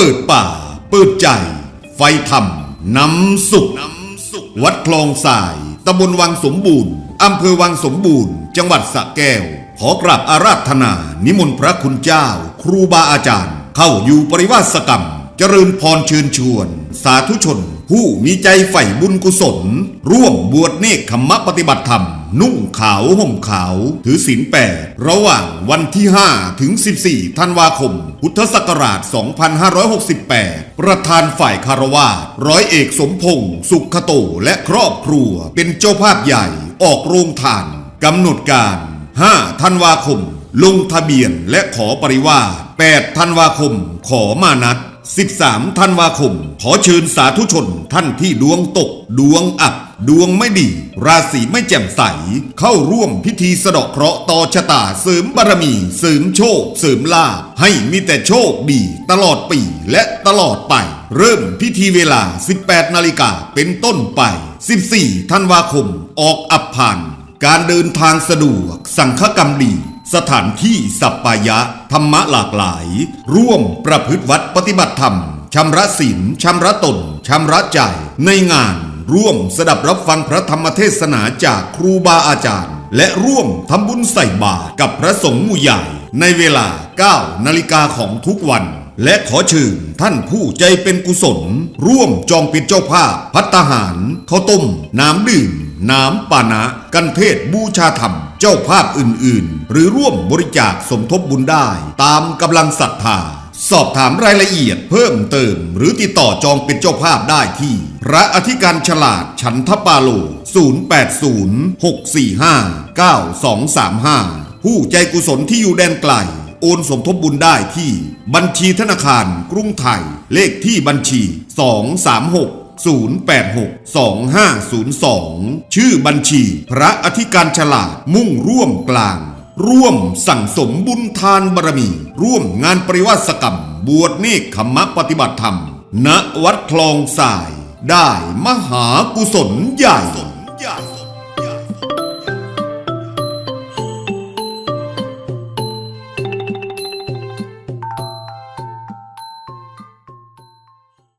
เปิดป่า เปิดใจ ไฟธรรมนำสุข วัดคลองสายตำบลวังสมบูรณ์อำเภอวังสมบูรณ์ จังหวัดสระแก้ว ขอกราบอาราธนา นิมนต์พระคุณเจ้า ครูบาอาจารย์ เข้าอยู่ปริวาสกรรม เจริญพรเชิญชวน สาธุชน ผู้มีใจใฝ่บุญกุศล ร่วมบวชเนกขมมะปฏิบัติธรรม นุ่งขาวห่มขาว ถือศีลแปดระหว่างวันที่ 5 ถึง 14 ธันวาคม พุทธศักราช 2568 ประธานฝ่ายคารวาสร้อยเอกสมพงษ์สุขโตและครอบครัว เป็นเจ้าภาพใหญ่ออกโรงทานกำหนดการ 5 ธันวาคม ลงทะเบียนและขอปริวาส8ธันวาคม ขอมานัด 13 ธันวาคม ขอเชิญสาธุชนท่านที่ดวงตก ดวงอับ ดวงไม่ดี ราศีไม่แจ่มใส เข้าร่วมพิธีสะเดาะเคราะห์ต่อชะตาเสริมบารมี เสริมโชค เสริมลาภให้มีแต่โชคดี ตลอดปีและตลอดไป เริ่มพิธีเวลา 18 นาฬิกาเป็นต้นไป 14 ธันวาคม ออกอับผ่าน การเดินทางสะดวก สังฆกรรมดี สถานที่สัปปายะ ธรรมะหลากหลาย ร่วมประพฤติวัดปฏิบัติธรรม ชำระศีลชำระตน ชำระใจ ในงาน ร่วมสดับรับฟังพระธรรมเทศนาจากครูบาอาจารย์ และร่วมทำบุญใส่บาตรกับพระสงฆ์หมู่ใหญ่ ในเวลา 9 นาฬิกาของทุกวัน และขอเชิญท่านผู้ใจเป็นกุศล ร่วมจองเป็นเจ้าภาพพัตตาหารข้าวต้ม น้ำดื่ม น้ำปานะกันเทศบูชาธรรม เจ้าภาพอื่นๆ หรือร่วมบริจาคสมทบบุญได้ตามกำลังศรัทธา สอบถามรายละเอียดเพิ่มเติม หรือติดต่อจองเป็นเจ้าภาพได้ที่ พระอธิการฉลาดฉันทปาโล 0806459235 ผู้ใจกุศลที่อยู่แดนไกล โอนสมทบบุญได้ที่ บัญชีธนาคารกรุงไทย เลขที่บัญชี 236 086 2502 ชื่อบัญชีพระอธิการฉลาดมุ่งร่วมกลาง ร่วมสั่งสมบุญทานบารมี ร่วมงานปริวาสกรรม บวชเนกขมมะปฏิบัติธรรม ณวัดคลองสาย ได้มหากุศลใหญ่